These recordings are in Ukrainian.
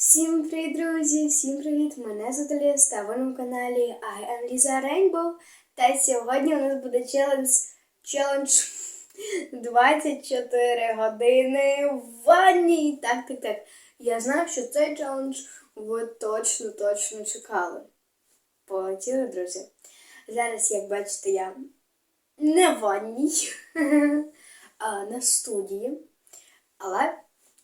Всім привіт, друзі! Всім привіт! Мене звати Ліс, та ви на каналі Lisa Rainbow. Та сьогодні у нас буде челендж, челендж 24 години в ванні. Так, так, так. Я знаю, що цей челендж ви точно, точно чекали. Полетіли, друзі. Зараз, як бачите, я не в ванній, а на студії. Але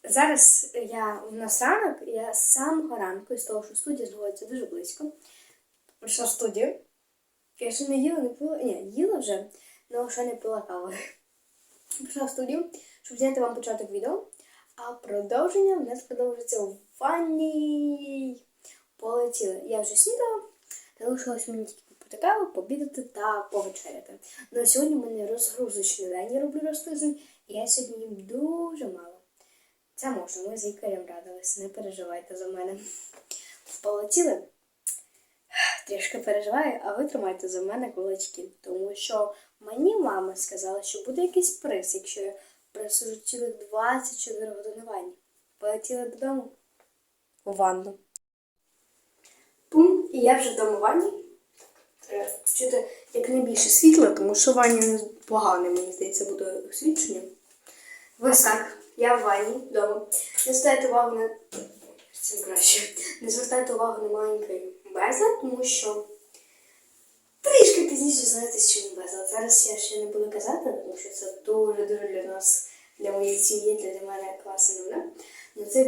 зараз я в ранок, я з самого ранку, з того, що студія знаходиться дуже близько. Прийшла в студію. Я ще не їла, не пила. Ні, їла вже, але ще не пила кави. Прийшла в студію, щоб зняти вам початок відео. А продовження в нас продовжиться у ванні. Полетіли. Я вже снідала. Залишилось мені тільки попити каву, пообідати та повечеряти. На сьогодні в мене розгрузочний день, я роблю розтизень, і я сьогодні їм дуже мало. Це можна, ми з лікарем радились, не переживайте за мене. Полетіли. Трішки переживаю, а ви тримайте за мене кулачки, тому що мені мама сказала, що буде якийсь приз, якщо я просижу цілих 24 години ванні. Полетіли додому у ванну. Пум, і я вже вдома в ванні. Треба включити якнайбільше світла, тому що ванні погане, мені здається, буде освічення. Ось так. Я в ванні вдома. Не звертайте увагу на цим краще. Не звертайте увагу на маленький безлад, тому що трішки пізніше знаєте, чим безлад. Зараз я ще не буду казати, тому що це дуже-дуже для нас, для моєї сім'ї, для мене класна новина. Но це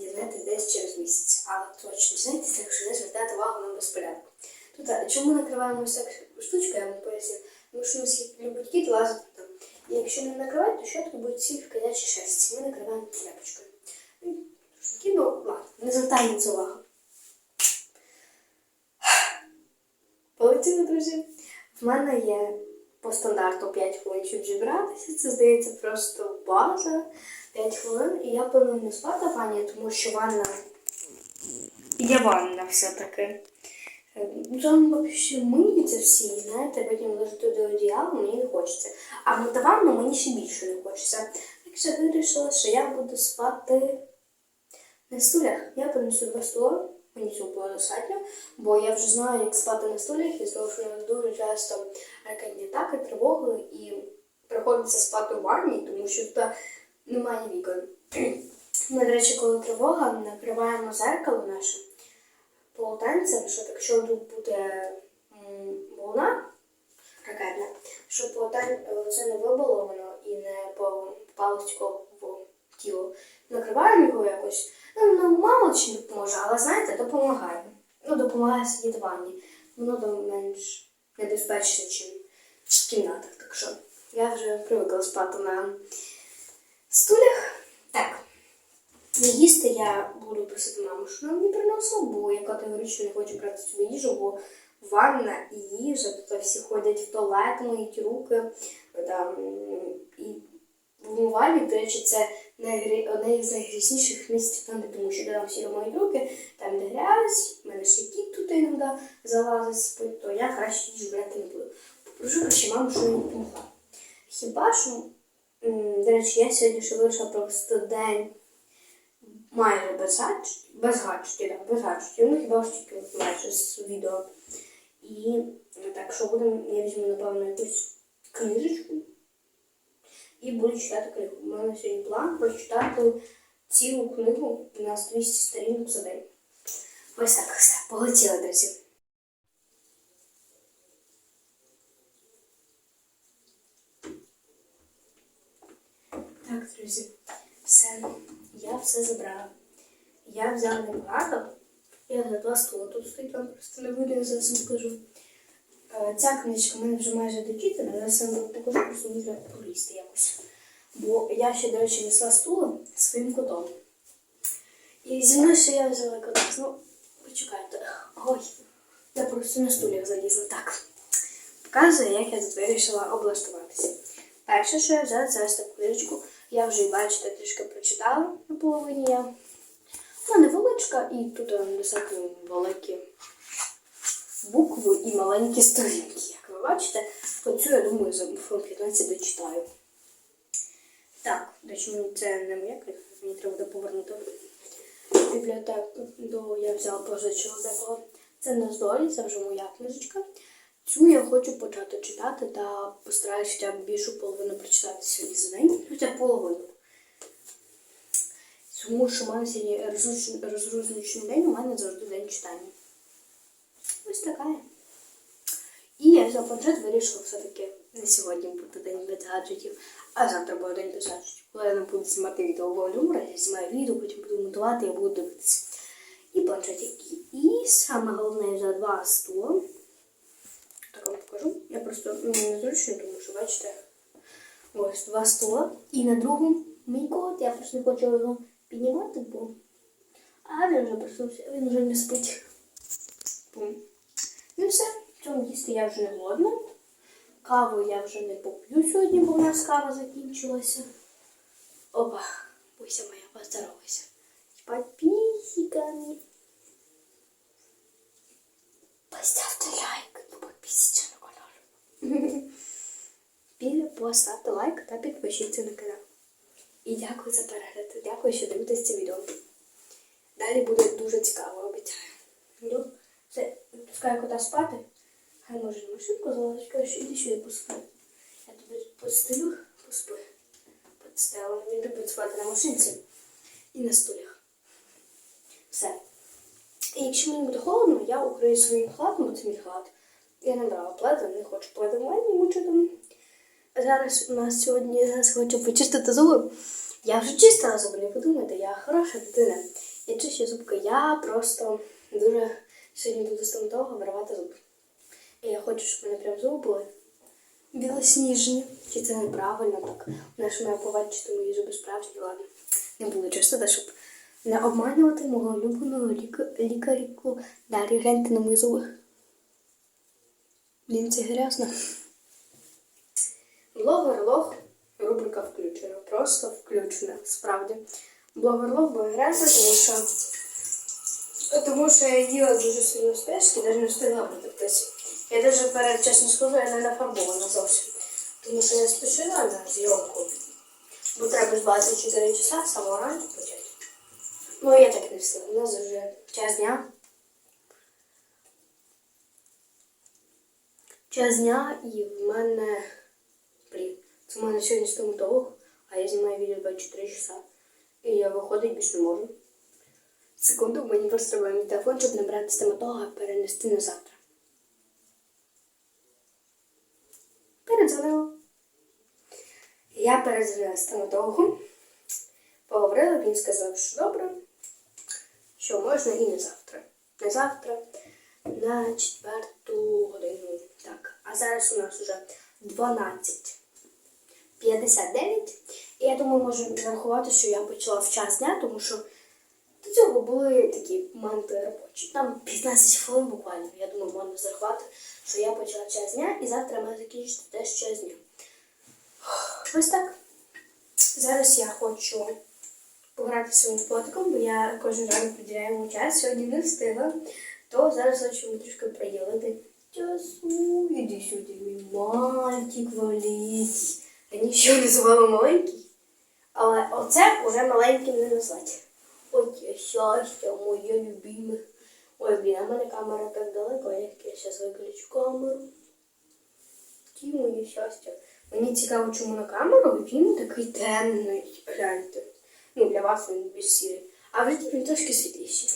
дізнаєтесь десь через місяць. Але точно дізнаєтеся, якщо не звертати увагу на безпорядок. Тут чому накриваємо ось так штучкою, я вам поясню. Тому що у нас любить кіт. І якщо не накривати, то щотки будуть всі в кадячій шерсті. Ми накриваємо тряпочкою. Ну, ну, ладно, не звертаємо це увагу. Полетіли, друзі. В мене є по стандарту 5 хвилин, щоб зібратися. Це здається просто база. 5 хвилин, і я планую не спати в ванні, тому що ванна є ванна все-таки. Там вообще миються всі, знаєте, потім лежати до одіялу мені не хочеться. А на ванну мені ще більше не хочеться. Так що вирішила, що я буду спати на стулях. Я принесу два стула, мені цього було достатньо, бо я вже знаю, як спати на стулях, і того, що я дуже часто ракетні атаки, тривоги, і приходиться спати в ванні, тому що тут немає вікон. Ми, до речі, коли тривога, накриваємо зеркало наше полотенцем, щоб якщо буде волна ракетна, щоб полотен це не вибило воно і не попало стекло в тіло. Накриваємо його якось. Ну, ну мало чи не допоможе, але знаєте, допомагає. Ну, допомагає сидіти в ванні. Воно там менш небезпечне, ніж в кімнатах. Так що я вже привикла спати на стулях. Так. Не їсти я буду просити маму, що вона мені приносила, бо я категорично не хочу брати собі їжу, бо ванна і їжа, тут всі ходять в туалет, миють руки. Там, і в умивальні, до речі, це одне із найгрізніших місць тому що там всі миють руки, там де грязь, в мене ще кіт тут іноді залазить спить, то я краще їжу брати не буду. Попрошу краще маму, що допомогла. Хіба що, до речі, я сьогодні ще вирішила провести день майже без гаджетів, без гаджетів, так, без гаджетів, ну хіба ж тільки майже з відео. І ну, так, що будемо, я візьму, напевно, якусь книжечку і буду читати книгу. У мене сьогодні план прочитати цілу книгу на 200 сторінок за день. Ось так все, полетіли, друзі. Так, друзі, все. Я все забрала. Я взяла небагато. Я за стула тут стоїть, вам просто не видно, я зараз вам покажу. Е, Ця книжка в мене вже майже дочитана, зараз я вам покажу, просто треба полізти якось. Бо я ще, до речі, несла стула своїм котом. І зі мною ще я взяла кодекс. Ну, почекайте. Ой, я просто на стулях залізла. Так. Показую, як я вирішила облаштуватися. Перше, що я взяла, ось таку книжечку. Я вже бачите, трішки прочитала на половині я. Вона невеличка і тут достатньо великі букви і маленькі сторінки. Як ви бачите, оцю, я думаю, за фон 15 дочитаю. Так, до мені це не моя книга, мені треба буде повернути. бібліотеку, до я взяла позичила декого. Це на здолі, це вже моя книжечка. Цю я хочу почати читати та постараюся хоча б більшу половину прочитати сьогодні за день, хоча половину. Тому що в мене сьогодні розруч- розручний день, у мене завжди день читання. Ось така. я. І я взяв планшет, вирішила все-таки не сьогодні буде день без гаджетів, а завтра буде день без гаджетів. Коли я не буду знімати відео в волюму, я знімаю відео, потім буду монтувати, я буду дивитися. І планшетик. І саме головне я два стула. Вам покажу. Я просто ну, незручно, тому що бачите. Ось два стула. І на другому мій кот. Я просто не хочу його піднімати, бо. А він вже проснувся, він вже не спить. Бум. Ну все, в цьому їсти я вже не голодна. Каву я вже не поп'ю сьогодні, бо в нас кава закінчилася. Опа, Буся моя, поздоровайся. Подписчиками. Поставте лайк на канал. Білі поставте лайк та підпишіться на канал. І дякую за перегляд. Дякую, що дивитесь це відео. Далі буде дуже цікаво, обіцяю. Ну, все, пускаю кота спати. Хай може на машинку залазить, каже, іди сюди поспи. Я тобі постелю, поспи. Подстелила. Він любить спати на машинці і на стулях. Все. І якщо мені буде холодно, я укрию своїм халатом, бо це мій халат. Я не брала пледа, не хочу пледом лайні мучити. Зараз у нас сьогодні зараз хочу почистити зуби. Я вже чистила зуби, не подумайте, я хороша дитина. Я чищу зубки, я просто дуже сьогодні буду стоматолога виривати зуби. І я хочу, щоб в мене прям зуби були білосніжні. Чи це неправильно так? Вона ж має побачити мої зуби справжні, ладно. Не буду чистити, щоб не обманювати мого улюбленого ліка- лікаріку. Далі гляньте на мої зуби. Блін, це грязно. Блогер-лог, рубрика включена. Просто включена, справді. Блогер-лог була грязна, тому що, тому що я їла дуже сильно спешки, навіть не встигла витертись. Я даже перед, чесно скажу, я не нафарбована зовсім. Тому що я спішила на зйомку. Бо треба ж 24 часа самого ранку почати. Ну, я так не встигла. У нас вже час дня. Час дня і в мене. Блін, це в мене сьогодні стоматолог, а я знімаю відео 24 часа. І я виходить більше не можу. Секунду, мені просто треба мій телефон, щоб набрати стоматолога перенести на завтра. Передзвонила. Я передзвонила стоматологу. Поговорила, він сказав, що добре, що можна і не завтра. Не завтра, на четверту годину. Зараз у нас уже 12.59. І я думаю, можемо рахувати, що я почала в час дня, тому що до цього були такі моменти робочі. Там 15 хвилин буквально. Я думаю, можна зарахувати, що я почала час дня і завтра маю закінчити теж час дня. Ось так. Зараз я хочу пограти своїм фотиком, бо я кожен ранок приділяю йому час. Сьогодні не встигла, то зараз хочу трішки приділити часу. Іди сюди, мій мальчик валить. Раніше його називали маленький, але оце вже маленьким не назвати. Ой, я щастя, моє любиме. Ой, блін, а мене камера так далеко, як я зараз виключу камеру. Ті моє щастя. Мені цікаво, чому на камеру він такий темний. Гляньте. Ну, для вас він більш сірий. А в житті трошки світліший.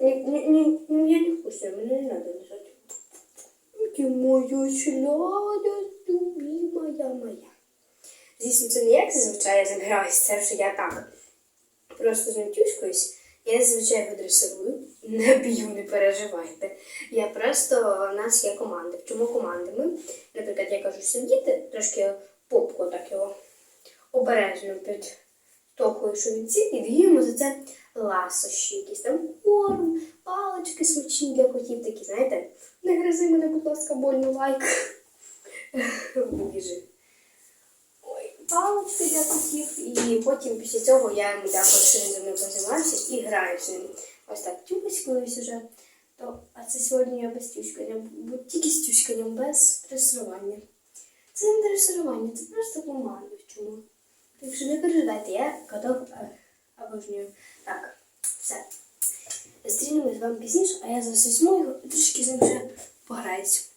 Ні, ні, ні, я не вкусна, мені не треба Ти моя сляда, любимая моя. Звісно, це не як зазвичай я забираюся, це що я так просто з ним тюшкаюсь. Я зазвичай видресирую, не б'ю, не переживайте. Я просто у нас є команда. В чому команда? Ми, наприклад, я кажу сидіти, трошки попку так його обережно підтокую, що він сів, і даємо за це ласощі, якісь там корм, палички смачні для котів, такі, знаєте, не гризи мене, будь ласка, больно лайк. Біжи. Ой, палички для котів, і потім після цього я йому дякую, що він зі мною позаймався і граю з ним. Ось так тюпаськуюсь уже. То, а це сьогодні я без тюшкання, бо тільки з тюшканням, без дресирування. Це не дресирування, це просто команда в чому. Так що не переживайте, я котов е, обожнюю. Так, Все. Зустрінемось з вами пізніше, а я зараз візьму його і трішки з ним ще пограюсь.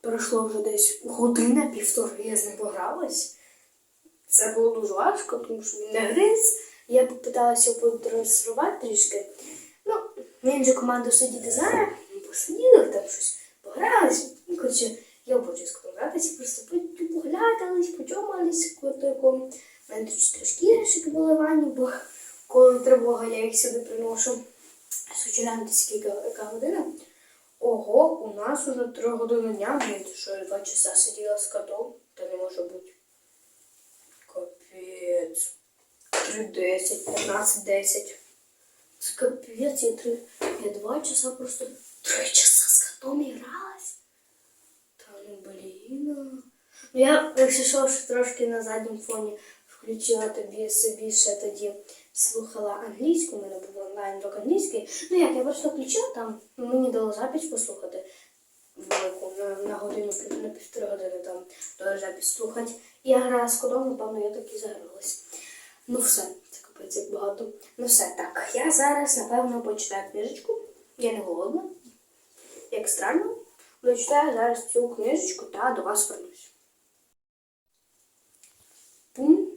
Пройшло вже десь година, півтори, я з ним погралась. Це було дуже важко, тому що він не гриз. Я попиталася його подресувати трішки. Ну, він же команду сидіти. Ми посиділи, там щось погрались. Ну, коротше, я обов'язково погратися, просто по- поглядались, почомались котиком. У мене тут чотири шкірочки були ванні, бо коли тривога, я їх сюди приношу. Десь скільки яка година. Ого, у нас уже три години дня, блін, що я два часа сиділа з котом, та не може бути. Капець. 3.10, 15.10. Це капець, я, три, я два часа просто три часа з котом гралась. Та ну блін. Ну я, якщо що, трошки на задньому фоні включила тобі собі ще тоді слухала англійську, у мене був онлайн урок англійський. Ну як, я просто включила там, мені дало запись послухати велику на, на годину, на півтори години там дали запись слухати. Я грала з кодом, напевно, я так і загралась. Ну все, це капець як багато. Ну все, так. Я зараз, напевно, почитаю книжечку. Я не голодна. Як странно. Дочитаю зараз цю книжечку та до вас вернусь. Пум.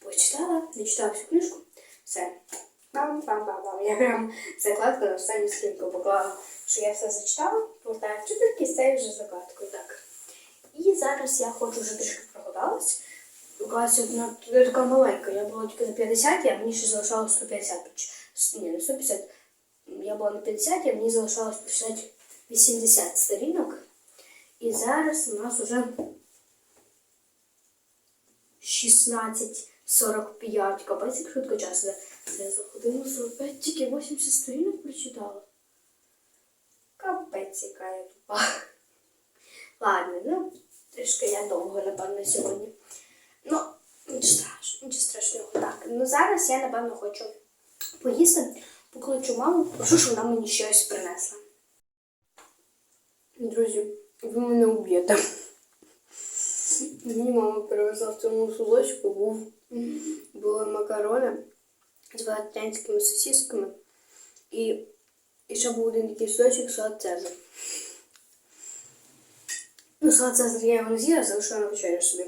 Почитала, дочитала всю книжку. Все. Бам-бам-бам-бам. Я прям закладку на останню сторінку поклала, що я все зачитала, повертаю вчительки, з цією вже закладкою. Так. І зараз я хочу вже трішки проголодалась. У класі одна я така маленька, я була тільки на 50, а мені ще залишалось 150. Ні, не 150. Я була на 50, а мені залишалось почитати 80 сторінок. І зараз у нас уже 16.45. Капець, як швидко час. Я за годину 45 тільки 80 сторінок прочитала. Капець, яка я тупа. Ладно, ну, трішки я довго, напевно, сьогодні. Ну, нічого страшного, нічого страшного. Так, ну зараз я, напевно, хочу поїсти, покличу маму, прошу, щоб вона мені щось принесла. Друзі, ви мене уб'єте. Мені мама привезла в цьому сузочку, був, були макарони з вегетаріанськими сосисками. І, і ще був один такий сочок салат Цезар. Ну, салат Цезар я його не з'їла, залишила на вечерю собі.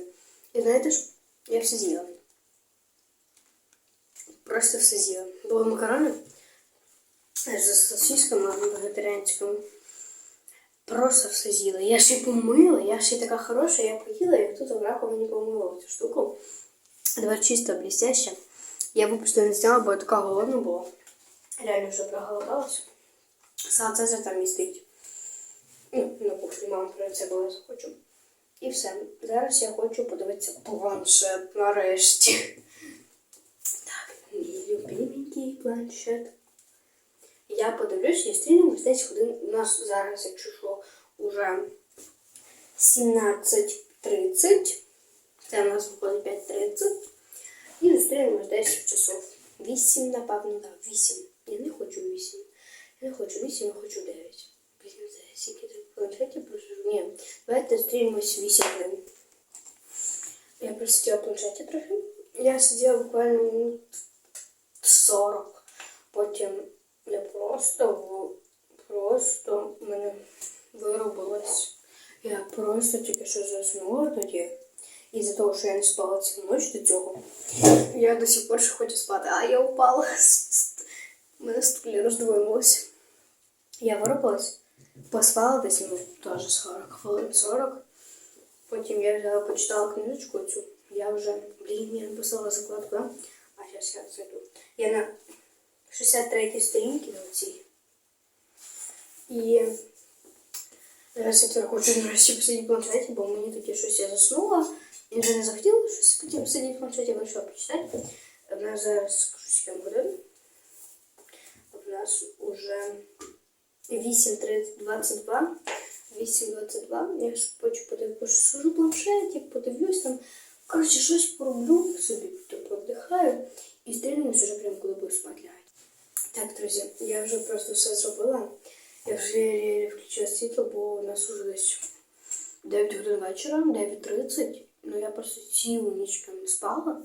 І знаєте ж, я все з'їла. Просто все з'їла. Були макарони з сосисками вегетаріанськими. Просто все з'їла. Я ще й помила, я ще й така хороша, я поїла, і тут в раковині помила цю штуку. Тепер чисто блестяще. Я просто не зняла, бо я така голодна була. Реально вже проголодалася. Сам Цезар там містить. Ну, на кухні мама про це була захочу. І все. Зараз я хочу подивитися планшет нарешті. Так, мій любименький планшет. Я подивлюсь, я стрінемось десь годин. У нас зараз, якщо що, уже 17.30. Це у нас виходить 5.30. І зустрінемось десь в часов 8, напевно, так, 8. Я не хочу 8. Я не хочу 8, я хочу 9. Візьму зараз, які тут планшеті просижу. Ні, давайте зустрінемось 8 годин. Я просиділа в планшеті трохи. Я сиділа буквально минут 40. Потім я просто, просто мене виробилось. Я просто тільки що заснула тоді. Із-за того, що я не спала цілу ніч до цього. Я до сих пор ще хочу спати, а я упала. У мене стулі роздвоїлося. Я виробилась, поспала десь ну, теж 40 хвилин 40. Потім я взяла, почитала книжечку цю. Я вже, блін, я написала закладку, да? а зараз я зайду. Я на 63 сторінці на цій. І зараз я хочу нарешті посидіти в планшеті, бо мені тоді щось я заснула. І вже не захотіла щось потім сидіти в планшеті, вирішила почитати. У нас зараз 7 годин. У нас уже 8.22. 8.22. Я хочу подивитися, посижу в планшеті, подивлюсь там. Коротше, щось пороблю собі, то подихаю і стрінемось уже прямо коли буду спати. Так, друзі, я вже просто все зробила. Я вже включила світло, бо у нас уже десь 9 годин вечора, 9.30. Ну я просто цілу ніч не спала.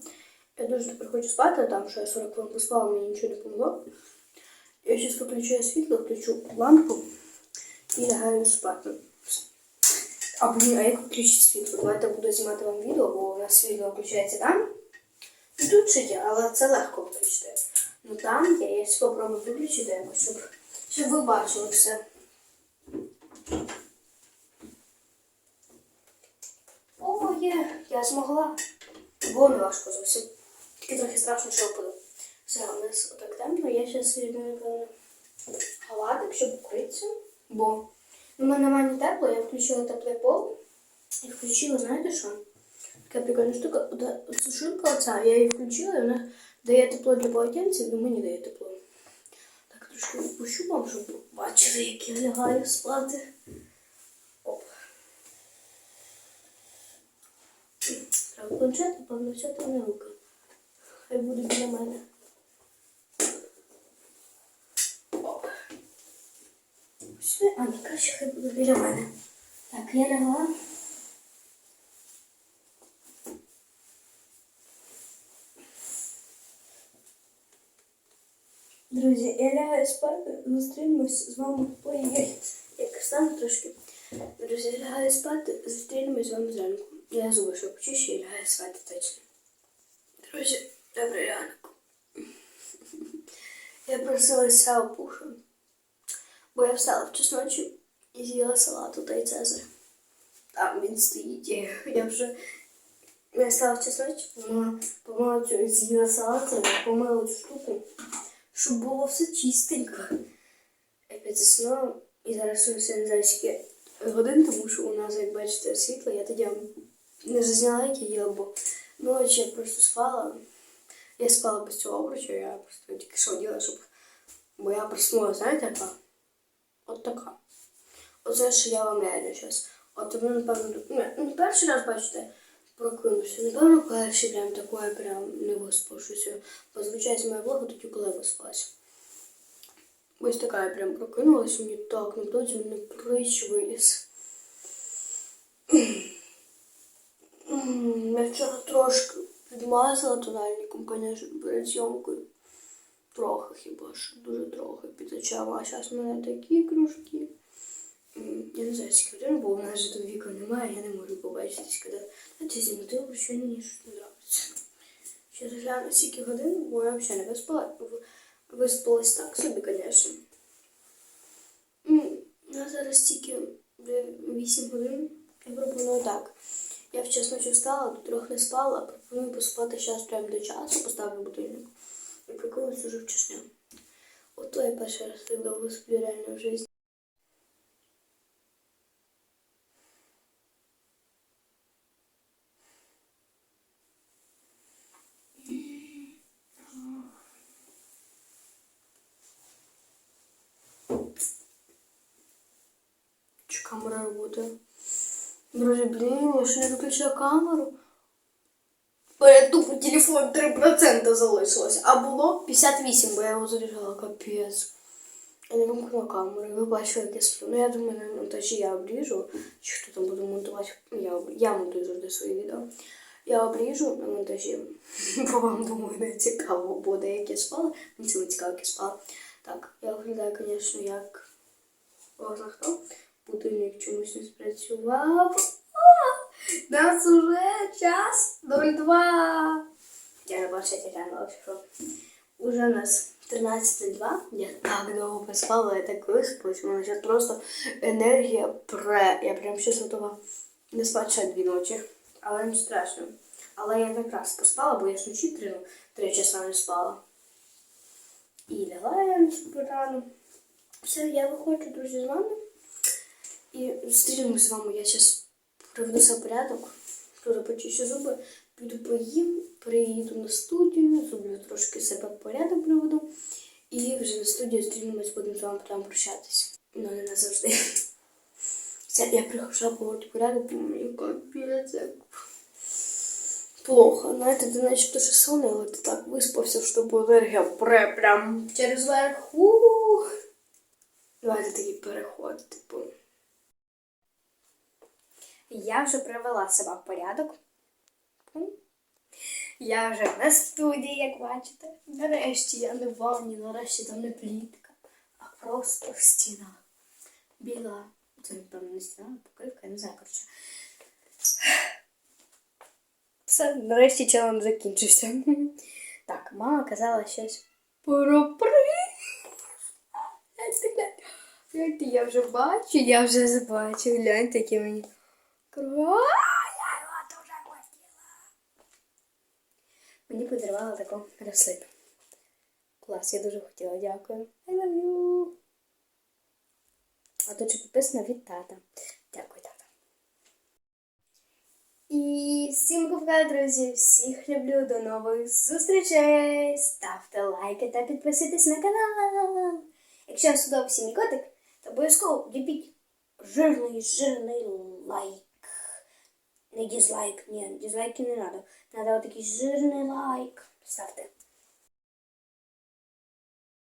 Я дуже тепер хочу спати, там що я 40 хвилин поспала, мені нічого не помогло. Я зараз виключаю світло, включу лампу і лягаю спати. А блін, а як включити світло? Давайте буду знімати вам відео, бо у нас світло включається там. І тут ще є, але це легко виключити. Ну там є, я спробую виключити якось, щоб, щоб ви бачили все. О, є, я змогла. Було не важко зовсім. Тільки трохи страшно, що впаду. Все, у нас отак темно. Я зараз напевно, халатик, щоб укритися. Бо у мене ні тепло, я включила теплий пол і включила, знаєте що? Така прикольна штука, сушилка оця, я її включила, і вона дає тепло для полотенців, і мені дає тепло. Так, трошки відпущу вам, щоб бачили, як я лягаю спати. Оп. Треба планшет, напевно, все там не рука. Хай буде біля мене. А не краще хай буде біля мене. Так, я лягла. Друзі, я лягаю спати, зустрінемось з вами ой як стану трошки. Друзі, я лягаю спати, зустрінемось з вами зранку. Я зуби що почищу і лягаю спати точно. Друзі, добрий ранок. Я просилася опушем, бо я встала в і з'їла салату та й цезарь. Там він стоїть. Я вже я встала в час ночі, помила, цю з'їла салат, помила цю штуку щоб було все чистенько. Я п'ять заснула і зараз все не знаю годин, тому що у нас, як бачите, світло, я тоді не зазняла, як я їла, бо ночі я просто спала. Я спала без цього обручу, я просто тільки що діла, щоб. Бо я проснула, знаєте, яка? От така. Оце, що я вам реально зараз. От ви, напевно, не, не перший раз бачите, прокинувся. Напевно, перший прям такое прям не виспавшися. Бо звичайно, моя влога тоді, коли я. Ось така я прям прокинулась, мені так, тоді мене прищ виліз. Я вчора трошки підмазала тональником, звісно, перед зйомкою. Трохи хіба що, дуже трохи під. А зараз в мене такі кружки. Я не знаю, скільки бо у нас же тут віка немає, я не можу побачитись, коли Знаєте, зімти, що мені щось не подобається. Ще гляну скільки годин, бо я взагалі не виспала. В- Виспалась так собі, звісно. Я зараз тільки 8 годин. Я пропоную так. Я вчасно ночі встала, до трьох не спала, пропоную поспати зараз прямо до часу, поставлю будильник. І приколюсь уже вчасно. Ото я перший раз так довго сплю реально в житті. Чи работає? Друзі, блін, я ще не виключила камеру. Бо я тупо телефон 3% залишилось. А було 58, бо я його заряджала, капець. Я не вимкнула камеру, ви бачили, як я сплю. Ну, я думаю, на монтажі я обріжу. Чи хто там буде монтувати? Я, я монтую завжди свої відео. Я обріжу на монтажі, бо вам, думаю, не цікаво буде, як я спала. Мені цікаво, як я спала. Так, я виглядаю, звісно, як... Ось хто? Будильник чомусь не спрацював. А, Нас уже час 02. Я не бачу, я що уже у нас 13.02. Я так довго поспала, я так виспалась. У мене зараз просто енергія пре. Я прям щось готова не спати ще дві ночі. Але не страшно. Але я якраз поспала, бо я ж вночі три, три часа не спала. І лягла я рано. Все, я виходжу, друзі, з вами. І зустрінемось з вами. Я зараз приведу себе порядок, почищу зуби, піду поїм, приїду на студію, зроблю трошки себе порядок приведу. І вже на студію зустрінемось, будемо з вами прямо прощатись. Ну, не назавжди. Все, я прихожу поводити порядок, мені капець. як Плохо, знаєте, ти начебто ще сонний, але ти так виспався, що тобі енергія пре прям через верх. Давайте такий переход, типу. Я вже привела себе в порядок. Я вже на студії, як бачите. Нарешті я не в ванні, нарешті там не плітка. а просто стіна. Біла. Це, напевно, не стіна, а покривка, я не знаю, коротше. Все, нарешті челендж закінчився. Так, мама казала щось про. Гляньте, я вже бачу, я вже забачу. Гляньте, які мені. Кро- Я його дуже хотіла. Мені подарували таку рослину. Клас, я дуже хотіла, дякую. I love you. А тут ще підписано від тата. Дякую, тата. І всім купка, друзі, всіх люблю, до нових зустрічей. Ставте лайки та підписуйтесь на канал. Якщо вам сподобався мій котик, то обов'язково ліпіть жирний, жирний лайк. Не дизлайк, нет, дизлайки не надо. Надо вот такой жирный лайк. Ставте.